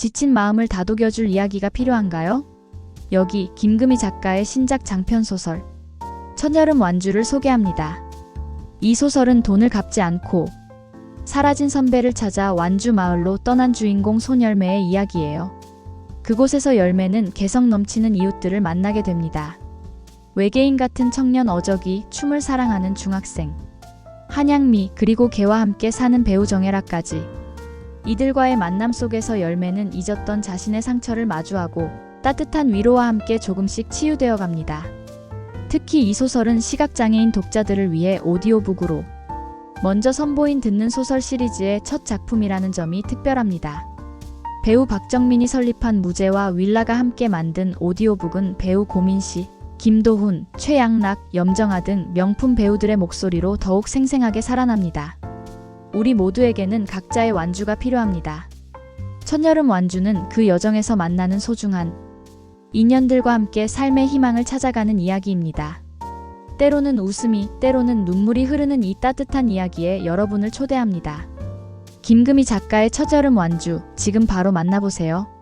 지친 마음을 다독여줄 이야기가 필요한가요? 여기 김금희 작가의 신작 장편 소설 천여름 완주를 소개합니다. 이 소설은 돈을 갚지 않고 사라진 선배를 찾아 완주 마을로 떠난 주인공 손열매의 이야기예요. 그곳에서 열매는 개성 넘치는 이웃들을 만나게 됩니다. 외계인 같은 청년 어적이 춤을 사랑하는 중학생, 한양미 그리고 개와 함께 사는 배우 정혜라까지 이들과의 만남 속에서 열매는 잊었던 자신의 상처를 마주하고 따뜻한 위로와 함께 조금씩 치유되어 갑니다. 특히 이 소설은 시각장애인 독자들을 위해 오디오북으로 먼저 선보인 듣는 소설 시리즈의 첫 작품이라는 점이 특별합니다. 배우 박정민이 설립한 무제와 윌라가 함께 만든 오디오북은 배우 고민 씨, 김도훈, 최양락, 염정아 등 명품 배우들의 목소리로 더욱 생생하게 살아납니다. 우리 모두에게는 각자의 완주가 필요합니다. 첫여름 완주는 그 여정에서 만나는 소중한 인연들과 함께 삶의 희망을 찾아가는 이야기입니다. 때로는 웃음이, 때로는 눈물이 흐르는 이 따뜻한 이야기에 여러분을 초대합니다. 김금희 작가의 첫여름 완주, 지금 바로 만나보세요.